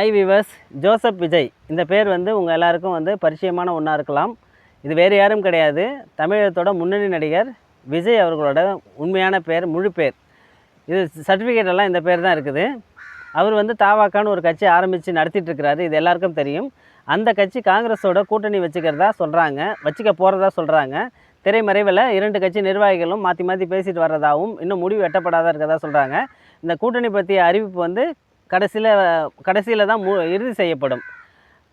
ஐ viewers Joseph Vijay இந்த பேர் வந்து உங்கள் எல்லாருக்கும் வந்து பரிச்சயமான ஒன்றா இருக்கலாம். இது வேறு யாரும் கிடையாது. தமிழகத்தோட முன்னணி நடிகர் விஜய் அவர்களோட உண்மையான பேர் முழு பேர். இது சர்டிஃபிகேட் எல்லாம் இந்த பேர் தான் இருக்குது. அவர் வந்து தாவாக்கான்னு ஒரு கட்சி ஆரம்பித்து நடத்திட்டுருக்கிறாரு இது எல்லாருக்கும் தெரியும். அந்த கட்சி காங்கிரஸோட கூட்டணி வச்சுக்கிறதா சொல்கிறாங்க வச்சுக்க போகிறதா சொல்கிறாங்க திரைமறைவில் இரண்டு கட்சி நிர்வாகிகளும் மாற்றி மாற்றி பேசிட்டு வர்றதாகவும் இன்னும் முடிவு எட்டப்படாத இருக்கிறதா சொல்கிறாங்க இந்த கூட்டணி பற்றிய அறிவிப்பு வந்து கடைசியில் கடைசியில் தான் மு இறுதி செய்யப்படும்.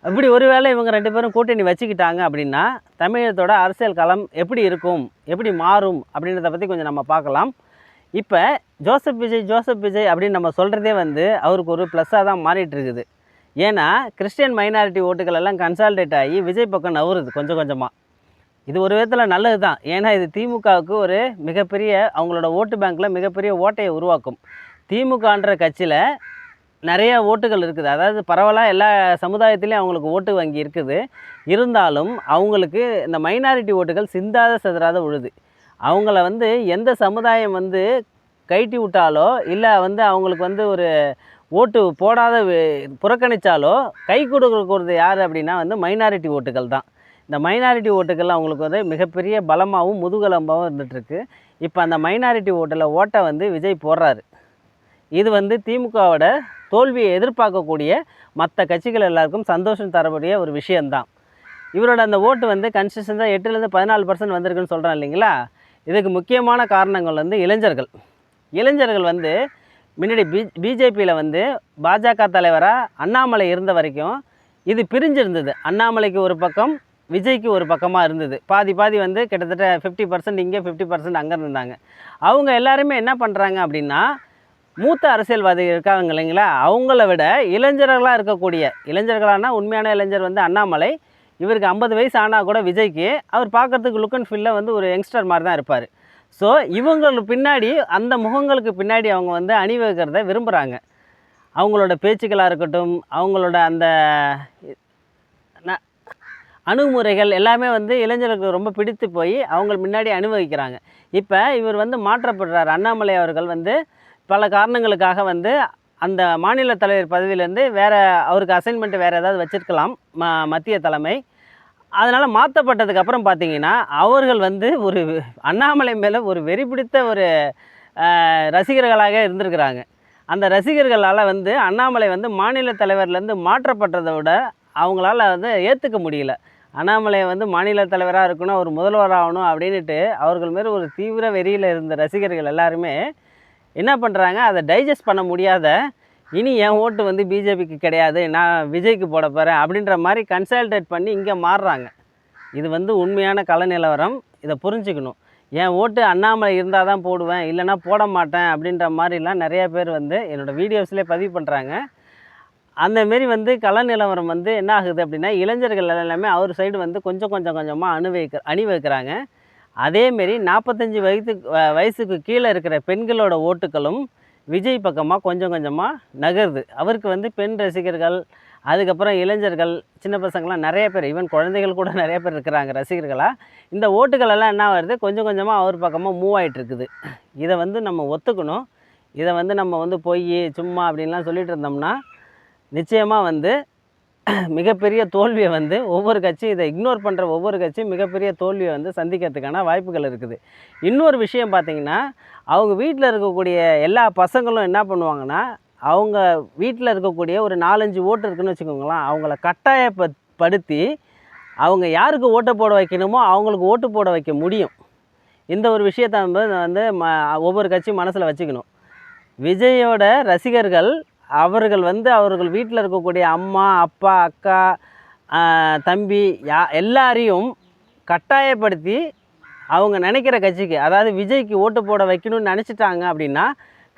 இப்படி ஒருவேளை இவங்க ரெண்டு பேரும் கூட்டணி வச்சுக்கிட்டாங்க அப்படின்னா தமிழகத்தோட அரசியல் களம் எப்படி இருக்கும் எப்படி மாறும் அப்படின்றத பற்றி கொஞ்சம் நம்ம பார்க்கலாம். இப்போ ஜோசப் விஜய் ஜோசப் விஜய் அப்படின்னு நம்ம சொல்கிறதே வந்து அவருக்கு ஒரு ப்ளஸ்ஸாக தான் மாறிட்டு இருக்குது. ஏன்னா கிறிஸ்டியன் மைனாரிட்டி ஓட்டுகள் எல்லாம் கன்சால்டேட் ஆகி விஜய் பக்கம் நவுறுது கொஞ்சம் கொஞ்சமாக இது ஒரு விதத்தில் நல்லது தான் ஏன்னா இது திமுகவுக்கு ஒரு மிகப்பெரிய அவங்களோட ஓட்டு பேங்க்கில் மிகப்பெரிய ஓட்டையை உருவாக்கும். திமுகன்ற கட்சியில் நிறைய ஓட்டுகள் இருக்குது. அதாவது பரவலாக எல்லா சமுதாயத்துலேயும் அவங்களுக்கு ஓட்டு வங்கி இருக்குது. இருந்தாலும் அவங்களுக்கு இந்த மைனாரிட்டி ஓட்டுகள் சிந்தாத சிதறாத உழுது. அவங்கள வந்து எந்த சமுதாயம் வந்து கைட்டி விட்டாலோ இல்லை வந்து அவங்களுக்கு வந்து ஒரு ஓட்டு போடாத புறக்கணித்தாலோ கை கொடுக்கறது யார் அப்படின்னா வந்து மைனாரிட்டி ஓட்டுகள் தான். இந்த மைனாரிட்டி ஓட்டுகள் அவங்களுக்கு வந்து மிகப்பெரிய பலமாகவும் முதுகலம்பாகவும் இருந்துகிட்ருக்கு இப்போ அந்த மைனாரிட்டி ஓட்டில் ஓட்டை வந்து விஜய் போடுறாரு. இது வந்து திமுகவோட தோல்வியை எதிர்பார்க்கக்கூடிய மற்ற கட்சிகள் எல்லாருக்கும் சந்தோஷம் தரக்கூடிய ஒரு விஷயந்தான் இவரோட அந்த ஓட்டு வந்து கன்சிஸ்டன்ஸாக எட்டுலேருந்து பதினாலு பர்சன்ட் வந்திருக்குன்னு சொல்கிறேன் இல்லைங்களா? இதுக்கு முக்கியமான காரணங்கள் வந்து இளைஞர்கள். இளைஞர்கள் வந்து முன்னாடி பி பிஜேபியில் வந்து பாஜக தலைவராக அண்ணாமலை இருந்த வரைக்கும் இது பிரிஞ்சிருந்தது. அண்ணாமலைக்கு ஒரு பக்கம் விஜய்க்கு ஒரு பக்கமாக இருந்தது. பாதி பாதி வந்து கிட்டத்தட்ட ஃபிஃப்டி பர்சன்ட் இங்கே ஃபிஃப்டி பர்சன்ட் அங்கே இருந்தாங்க. அவங்க எல்லாருமே என்ன பண்ணுறாங்க அப்படின்னா மூத்த அரசியல்வாதி இருக்காங்க இல்லைங்களா? அவங்கள விட இளைஞர்களாக இருக்கக்கூடிய இளைஞர்களானா உண்மையான இளைஞர் வந்து அண்ணாமலை. இவருக்கு ஐம்பது வயசு ஆனால் கூட விஜய்க்கு அவர் பார்க்கறதுக்கு லுக் அண்ட் ஃபீலில் வந்து ஒரு யங்ஸ்டர் மாதிரி தான் இருப்பார். ஸோ இவங்களுக்கு பின்னாடி அந்த முகங்களுக்கு பின்னாடி அவங்க வந்து அணிவகுக்கிறத விரும்புகிறாங்க அவங்களோட பேச்சுக்களாக இருக்கட்டும் அவங்களோட அந்த ந- அணுகுமுறைகள் எல்லாமே வந்து இளைஞர்களுக்கு ரொம்ப பிடித்து போய் அவங்க முன்னாடி அனுபவிக்கிறாங்க இப்போ இவர் வந்து மாற்றப்படுறார். அண்ணாமலை அவர்கள் வந்து பல காரணங்களுக்காக வந்து அந்த மாநில தலைவர் பதவியிலேருந்து வேறு அவருக்கு அசைன்மெண்ட் வேறு ஏதாவது வச்சுருக்கலாம் ம மத்திய தலைமை. அதனால் மாற்றப்பட்டதுக்கப்புறம் பார்த்தீங்கன்னா அவர்கள் வந்து ஒரு அண்ணாமலை மேலே ஒரு வெறி பிடித்த ஒரு ரசிகர்களாக இருந்திருக்கிறாங்க. அந்த ரசிகர்களால் வந்து அண்ணாமலை வந்து மாநில தலைவர்லேருந்து மாற்றப்பட்டதை விட அவங்களால வந்து ஏற்றுக்க முடியல. அண்ணாமலை வந்து மாநில தலைவராக இருக்கணும் அவர் முதல்வர் ஆகணும் அப்படின்ட்டு அவர்கள் மேலே ஒரு தீவிர வெறியில் இருந்த ரசிகர்கள் எல்லாருமே என்ன பண்ணுறாங்க அதை டைஜஸ்ட் பண்ண முடியாத இனி என் ஓட்டு வந்து பிஜேபிக்கு கிடையாது நான் விஜய்க்கு போட போகிறேன் அப்படின்ற மாதிரி கன்சல்டேட் பண்ணி இங்கே மாறுறாங்க. இது வந்து உண்மையான கள நிலவரம். இதை புரிஞ்சுக்கணும். என் ஓட்டு அண்ணாமலை இருந்தால் தான் போடுவேன் இல்லைன்னா போட மாட்டேன் அப்படின்ற மாதிரிலாம் நிறையா பேர் வந்து என்னோடய வீடியோஸ்லேயே பதிவு பண்ணுறாங்க அந்த மாரி வந்து கள நிலவரம் வந்து என்ன ஆகுது அப்படின்னா இளைஞர்கள் எல்லாமே அவர் சைடு வந்து கொஞ்சம் கொஞ்சம் கொஞ்சமாக அணு வைக்க அணி வைக்கிறாங்க அதேமாரி நாற்பத்தஞ்சு வயது வயசுக்கு கீழே இருக்கிற பெண்களோட ஓட்டுகளும் விஜய் பக்கமாக கொஞ்சம் கொஞ்சமாக நகருது. அவருக்கு வந்து பெண் ரசிகர்கள் அதுக்கப்புறம் இளைஞர்கள் சின்ன பசங்களாம் நிறைய பேர் ஈவன் குழந்தைகள் கூட நிறைய பேர் இருக்கிறாங்க ரசிகர்களாக இந்த ஓட்டுகளெல்லாம் என்ன வருது கொஞ்சம் கொஞ்சமாக அவர் பக்கமாக மூவ் ஆயிட்டு இருக்குது இதை வந்து நம்ம ஒத்துக்கணும். இதை வந்து நம்ம வந்து பொய் சும்மா அப்படின்லாம் சொல்லிட்டு இருந்தோம்னா நிச்சயமாக வந்து மிகப்பெரிய தோல்வியை வந்து ஒவ்வொரு கட்சியும் இதை இக்னோர் பண்ணுற ஒவ்வொரு கட்சியும் மிகப்பெரிய தோல்வியை வந்து சந்திக்கிறதுக்கான வாய்ப்புகள் இருக்குது. இன்னொரு விஷயம் பார்த்திங்கன்னா அவங்க வீட்டில் இருக்கக்கூடிய எல்லா பசங்களும் என்ன பண்ணுவாங்கன்னா அவங்க வீட்டில் இருக்கக்கூடிய ஒரு நாலஞ்சு ஓட்டு இருக்குன்னு வச்சுக்கோங்களேன் அவங்கள கட்டாயப்படுத்தி அவங்க யாருக்கு ஓட்டு போட வைக்கணுமோ அவங்களுக்கு ஓட்டு போட வைக்க முடியும். இந்த ஒரு விஷயத்தை வந்து ம ஒவ்வொரு கட்சியும் மனசில் வச்சுக்கணும். விஜயோட ரசிகர்கள் அவர்கள் வந்து அவர்கள் வீட்டில் இருக்கக்கூடிய அம்மா அப்பா அக்கா தம்பி யா எல்லாரையும் கட்டாயப்படுத்தி அவங்க நினைக்கிற கட்சிக்கு அதாவது விஜய்க்கு ஓட்டு போட வைக்கணும்னு நினச்சிட்டாங்க அப்படின்னா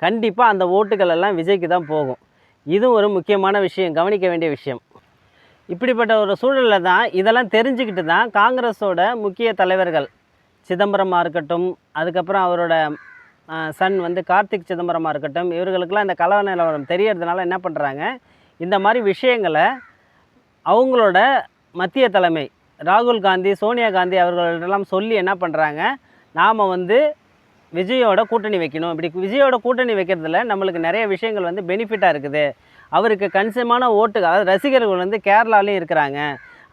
கண்டிப்பாக அந்த ஓட்டுகள் எல்லாம் விஜய்க்கு தான் போகும். இதுவும் ஒரு முக்கியமான விஷயம் கவனிக்க வேண்டிய விஷயம். இப்படிப்பட்ட ஒரு சூழலில் தான் இதெல்லாம் தெரிஞ்சுக்கிட்டு தான் காங்கிரஸோட முக்கிய தலைவர்கள் சிதம்பரமாக இருக்கட்டும் அதுக்கப்புறம் அவரோட சன் வந்து கார்த்திக் சிதம்பரமாக இருக்கட்டும் இவர்களுக்கெல்லாம் இந்த கலவ நிலவரம் தெரியறதுனால என்ன பண்ணுறாங்க இந்த மாதிரி விஷயங்களை அவங்களோட மத்திய தலைமை ராகுல் காந்தி சோனியா காந்தி அவர்களெல்லாம் சொல்லி என்ன பண்ணுறாங்க நாம் வந்து விஜயோட கூட்டணி வைக்கணும். இப்படி விஜயோட கூட்டணி வைக்கிறதுல நம்மளுக்கு நிறைய விஷயங்கள் வந்து பெனிஃபிட்டாக இருக்குது. அவருக்கு கணிசமான ஓட்டுகள் அதாவது ரசிகர்கள் வந்து கேரளாலையும் இருக்கிறாங்க.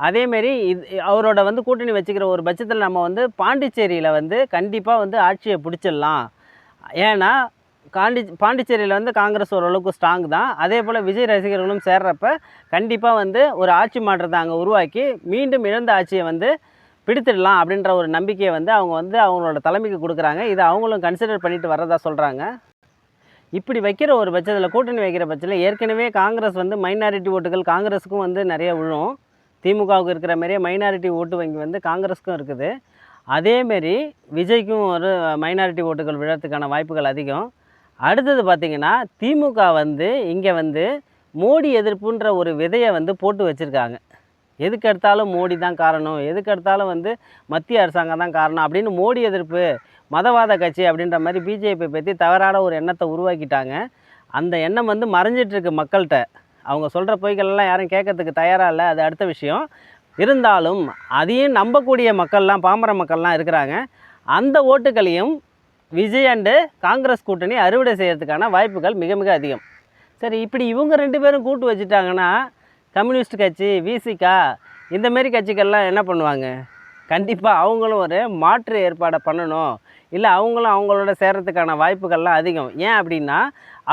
அதேமாரி இது அவரோட வந்து கூட்டணி வச்சுக்கிற ஒரு பட்சத்தில் நம்ம வந்து பாண்டிச்சேரியில் வந்து கண்டிப்பாக வந்து ஆட்சியை பிடிச்சிடலாம். ஏன்னா காண்டி பாண்டிச்சேரியில் வந்து காங்கிரஸ் ஓரளவுக்கு ஸ்ட்ராங் தான். அதே போல் விஜய் ரசிகர்களும் சேர்றப்ப கண்டிப்பாக வந்து ஒரு ஆட்சி மாற்றத்தை அங்கே உருவாக்கி மீண்டும் இழந்த ஆட்சியை வந்து பிடித்திடலாம் அப்படின்ற ஒரு நம்பிக்கையை வந்து அவங்க வந்து அவங்களோட தலைமைக்கு கொடுக்குறாங்க. இதை அவங்களும் கன்சிடர் பண்ணிட்டு வர்றதா சொல்கிறாங்க இப்படி வைக்கிற ஒரு பட்சத்தில் கூட்டணி வைக்கிற பட்சத்தில் ஏற்கனவே காங்கிரஸ் வந்து மைனாரிட்டி ஓட்டுகள் காங்கிரஸுக்கும் வந்து நிறைய விழும். திமுகவுக்கு இருக்கிற மாதிரியே மைனாரிட்டி ஓட்டு வங்கி வந்து காங்கிரஸுக்கும் இருக்குது. அதேமாரி விஜய்க்கும் ஒரு மைனாரிட்டி ஓட்டுகள் விழறதுக்கான வாய்ப்புகள் அதிகம். அடுத்தது பார்த்திங்கன்னா திமுக வந்து இங்கே வந்து மோடி எதிர்ப்புன்ற ஒரு விதையை வந்து போட்டு வச்சுருக்காங்க. எதுக்கு எடுத்தாலும் மோடி தான் காரணம். எதுக்கு எடுத்தாலும் வந்து மத்திய அரசாங்கம் தான் காரணம் அப்படின்னு மோடி எதிர்ப்பு மதவாத கட்சி அப்படின்ற மாதிரி பிஜேபி பற்றி தவறான ஒரு எண்ணத்தை உருவாக்கிட்டாங்க. அந்த எண்ணம் வந்து மறைஞ்சிட்ருக்கு மக்கள்கிட்ட. அவங்க சொல்கிற பொய்கள்லாம் யாரும் கேட்கறதுக்கு தயாராக இல்லை. அது அடுத்த விஷயம். இருந்தாலும் அதையும் நம்பக்கூடிய மக்கள்லாம் பாமர மக்கள்லாம் இருக்கிறாங்க. அந்த ஓட்டுகளையும் விஜய் அண்டு காங்கிரஸ் கூட்டணி அறுவடை செய்கிறதுக்கான வாய்ப்புகள் மிக மிக அதிகம். சரி இப்படி இவங்க ரெண்டு பேரும் கூட்டு வச்சுட்டாங்கன்னா கம்யூனிஸ்ட் கட்சி விசிகா இந்தமாரி கட்சிகள்லாம் என்ன பண்ணுவாங்க? கண்டிப்பாக அவங்களும் ஒரு மாற்று ஏற்பாடை பண்ணணும். இல்லை அவங்களும் அவங்களோட சேர்கிறதுக்கான வாய்ப்புகள்லாம் அதிகம். ஏன் அப்படின்னா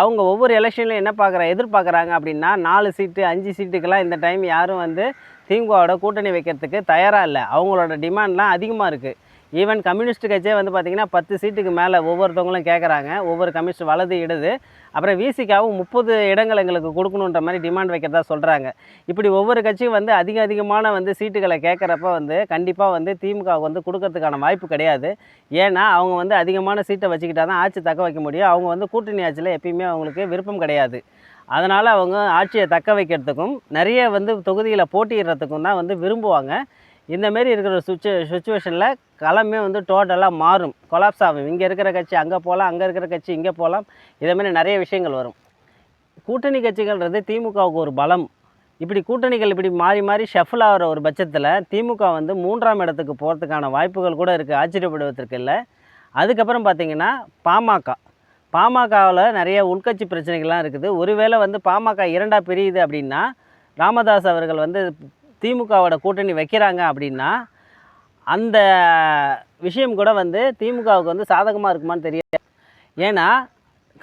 அவங்க ஒவ்வொரு எலெக்ஷன்லையும் என்ன பார்க்குற எதிர்பார்க்குறாங்க அப்படின்னா நாலு சீட்டு அஞ்சு சீட்டுக்கெல்லாம் இந்த டைம் யாரும் வந்து திமுகவோட கூட்டணி வைக்கிறதுக்கு தயாராக இல்லை. அவங்களோட டிமாண்ட்லாம் அதிகமாக இருக்குது ஈவன் கம்யூனிஸ்ட் கட்சியே வந்து பார்த்திங்கன்னா பத்து சீட்டுக்கு மேலே ஒவ்வொருத்தவங்களும் கேட்குறாங்க ஒவ்வொரு கம்யூனிஸ்ட் வலது இடது. அப்புறம் விசிக்காவும் முப்பது இடங்கள் எங்களுக்கு கொடுக்கணுன்ற மாதிரி டிமாண்ட் வைக்கிறதா சொல்கிறாங்க இப்படி ஒவ்வொரு கட்சியும் வந்து அதிக அதிகமான வந்து சீட்டுகளை கேட்குறப்ப வந்து கண்டிப்பாக வந்து திமுக வந்து கொடுக்கறதுக்கான வாய்ப்பு கிடையாது. ஏன்னா அவங்க வந்து அதிகமான சீட்டை வச்சுக்கிட்டா தான் ஆட்சி தக்க வைக்க முடியும். அவங்க வந்து கூட்டணி ஆட்சியில் எப்பயுமே அவங்களுக்கு விருப்பம் கிடையாது. அதனால் அவங்க ஆட்சியை தக்க வைக்கிறதுக்கும் நிறைய வந்து தொகுதியில் போட்டியிடுறதுக்கும் தான் வந்து விரும்புவாங்க. இந்தமாரி இருக்கிற சுச்சு சுச்சுவேஷனில் களமே வந்து டோட்டலாக மாறும். கொலாப்ஸ் ஆகும். இங்கே இருக்கிற கட்சி அங்கே போகலாம் அங்கே இருக்கிற கட்சி இங்கே போகலாம். இதேமாரி நிறைய விஷயங்கள் வரும். கூட்டணி கட்சிகள்ன்றது திமுகவுக்கு ஒரு பலம். இப்படி கூட்டணிகள் இப்படி மாறி மாறி ஷஃபில் ஆகிற ஒரு பட்சத்தில் திமுக வந்து மூன்றாம் இடத்துக்கு போகிறதுக்கான வாய்ப்புகள் கூட இருக்குது ஆச்சரியப்படுவதற்கு இல்லை. அதுக்கப்புறம் பார்த்திங்கன்னா பாமக. பாமகவில் நிறைய உள்கட்சி பிரச்சனைகள்லாம் இருக்குது. ஒருவேளை வந்து பாமக இரண்டாக பிரியுது அப்படின்னா ராமதாஸ் அவர்கள் வந்து திமுகவோட கூட்டணி வைக்கிறாங்க அப்படின்னா அந்த விஷயம் கூட வந்து திமுகவுக்கு வந்து சாதகமாக இருக்குமான்னு தெரியாது. ஏன்னா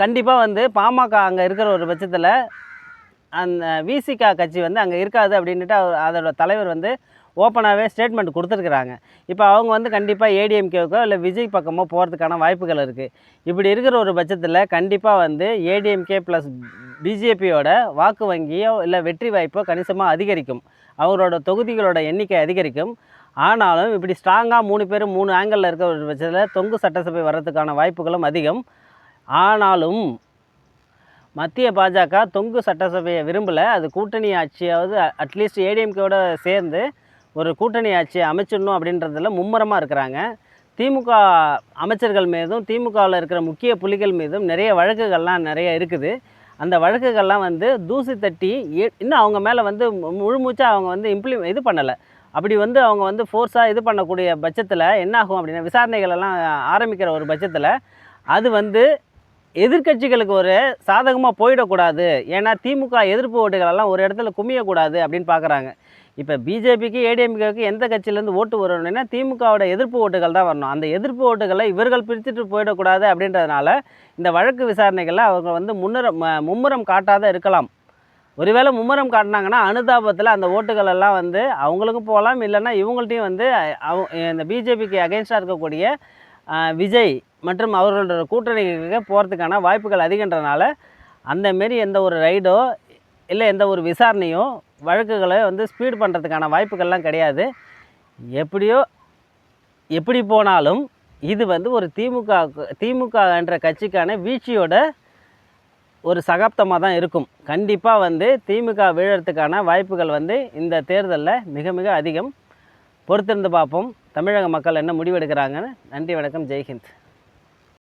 கண்டிப்பாக வந்து பாமக அங்கே இருக்கிற ஒரு பட்சத்தில் அந்த விசிகா கட்சி வந்து அங்கே இருக்காது அப்படின்ட்டு அவர் அதோட தலைவர் வந்து ஓப்பனாகவே ஸ்டேட்மெண்ட் கொடுத்துருக்குறாங்க. இப்போ அவங்க வந்து கண்டிப்பாக ஏடிஎம்கேவுக்கோ இல்லை விஜய் பக்கமோ போகிறதுக்கான வாய்ப்புகள் இருக்குது இப்படி இருக்கிற ஒரு பட்சத்தில் கண்டிப்பாக வந்து ஏடிஎம்கே ப்ளஸ் பிஜேபியோட வாக்கு வங்கியோ இல்லை வெற்றி வாய்ப்போ கணிசமாக அதிகரிக்கும். அவரோட தொகுதிகளோட எண்ணிக்கை அதிகரிக்கும். ஆனாலும் இப்படி ஸ்ட்ராங்காக மூணு பேர் மூணு ஆங்கிளில் இருக்கிற ஒரு பட்சத்தில் தொங்கு சட்டசபை வர்றதுக்கான வாய்ப்புகளும் அதிகம். ஆனாலும் மத்திய பாஜக தொங்கு சட்டசபையை விரும்பலை. அது கூட்டணி ஆட்சியாவது அட்லீஸ்ட் ஏடிஎம்கேவோட சேர்ந்து ஒரு கூட்டணி ஆட்சி அமைச்சிடணும் அப்படின்றதில் மும்முரமாக இருக்கிறாங்க. திமுக அமைச்சர்கள் மீதும் திமுகவில் இருக்கிற முக்கிய புலிகள் மீதும் நிறைய வழக்குகள்லாம் நிறைய இருக்குது. அந்த வழக்குகள்லாம் வந்து தூசி தட்டி இன்னும் அவங்க மேலே வந்து மு- அவங்க வந்து இம்ப்ளி இது பண்ணலை. அப்படி வந்து அவங்க வந்து ஃபோர்ஸாக இது பண்ணக்கூடிய பட்சத்தில் என்னாகும் அப்படின்னா விசாரணைகள் எல்லாம் ஆரம்பிக்கிற ஒரு பட்சத்தில் அது வந்து எதிர்க்கட்சிகளுக்கு ஒரு சாதகமாக போயிடக்கூடாது. ஏன்னா திமுக எதிர்ப்பு ஓட்டுகளெல்லாம் ஒரு இடத்துல குமியக்கூடாது அப்படின்னு பார்க்குறாங்க இப்போ பிஜேபிக்கு ஏடிஎம்கேக்கு எந்த கட்சியிலேருந்து ஓட்டு வரணும்னா திமுகவோட எதிர்ப்பு ஓட்டுகள் தான் வரணும். அந்த எதிர்ப்பு ஓட்டுகளை இவர்கள் பிரித்துட்டு போயிடக்கூடாது அப்படின்றதுனால இந்த வழக்கு விசாரணைகளில் அவங்க வந்து முன்னுரம் ம- மும்முரம் காட்டாத இருக்கலாம். ஒருவேளை மும்முரம் காட்டினாங்கன்னா அனுதாபத்தில் அந்த ஓட்டுகள் எல்லாம் வந்து அவங்களுக்கும் போகலாம். இல்லைன்னா இவங்கள்ட்டையும் வந்து அவ- இந்த பிஜேபிக்கு அகேன்ஸ்டாக இருக்கக்கூடிய விஜய் மற்றும் அவர்களோட கூட்டணிக்கு போகிறதுக்கான வாய்ப்புகள் அதிகன்றனால அந்த மாரி எந்த ஒரு ரைடோ இல்லை எந்த ஒரு விசாரணையோ வழக்குகளை வந்து ஸ்பீட் பண்ணுறதுக்கான வாய்ப்புகள்லாம் கிடையாது. எப்படியோ எப்படி போனாலும் இது வந்து ஒரு திமுக திமுக என்ற கட்சிக்கான வீழ்ச்சியோட ஒரு சகாப்தமாக தான் இருக்கும். கண்டிப்பாக வந்து திமுக வீழறதுக்கான வாய்ப்புகள் வந்து இந்த தேர்தலில் மிக மிக அதிகம். பொறுத்திருந்து பார்ப்போம். தமிழக மக்கள் என்ன முடிவெடுக்கிறாங்கன்னு. நன்றி வணக்கம். ஜெய்ஹிந்த்.